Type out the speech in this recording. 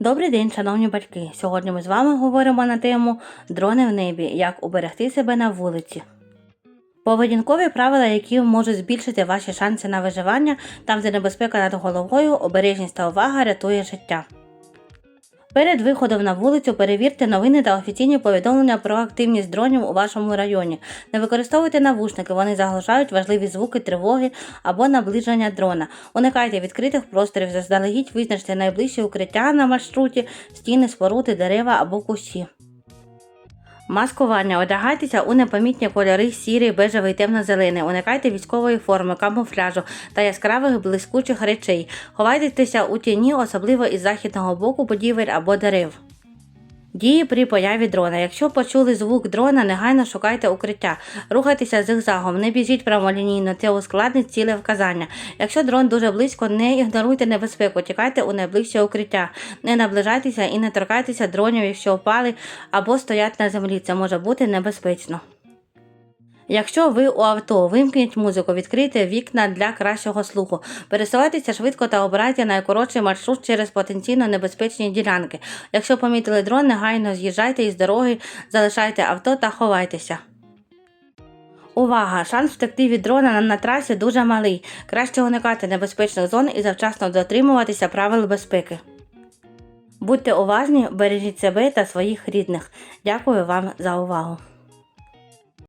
Добрий день, шановні батьки. Сьогодні ми з вами говоримо на тему дрони в небі, як уберегти себе на вулиці. Поведінкові правила, які можуть збільшити ваші шанси на виживання, там, де небезпека над головою, обережність та увага рятує життя. Перед виходом на вулицю перевірте новини та офіційні повідомлення про активність дронів у вашому районі. Не використовуйте навушники, вони заглушають важливі звуки тривоги або наближення дрона. Уникайте відкритих просторів, заздалегідь визначте найближчі укриття на маршруті, стіни, споруди, дерева або кущі. Маскування. Одягайтеся у непомітні кольори сірий, бежевий, темно-зелений. Уникайте військової форми, камуфляжу та яскравих блискучих речей. Ховайтеся у тіні, особливо із західного боку будівель або дерев. Дії при появі дрона. Якщо почули звук дрона, негайно шукайте укриття. Рухайтеся зигзагом, не біжіть прямолінійно, це ускладнить ціле вказання. Якщо дрон дуже близько, не ігноруйте небезпеку, тікайте у найближче укриття. Не наближайтеся і не торкайтеся дронів, якщо впали або стоять на землі. Це може бути небезпечно. Якщо ви у авто, вимкніть музику, відкрийте вікна для кращого слуху. Пересувайтеся швидко та обирайте найкоротший маршрут через потенційно небезпечні ділянки. Якщо помітили дрон, негайно з'їжджайте із дороги, залишайте авто та ховайтеся. Увага! Шанс втекти від дрона на, трасі дуже малий. Краще уникати небезпечних зон і завчасно дотримуватися правил безпеки. Будьте уважні, бережіть себе та своїх рідних. Дякую вам за увагу.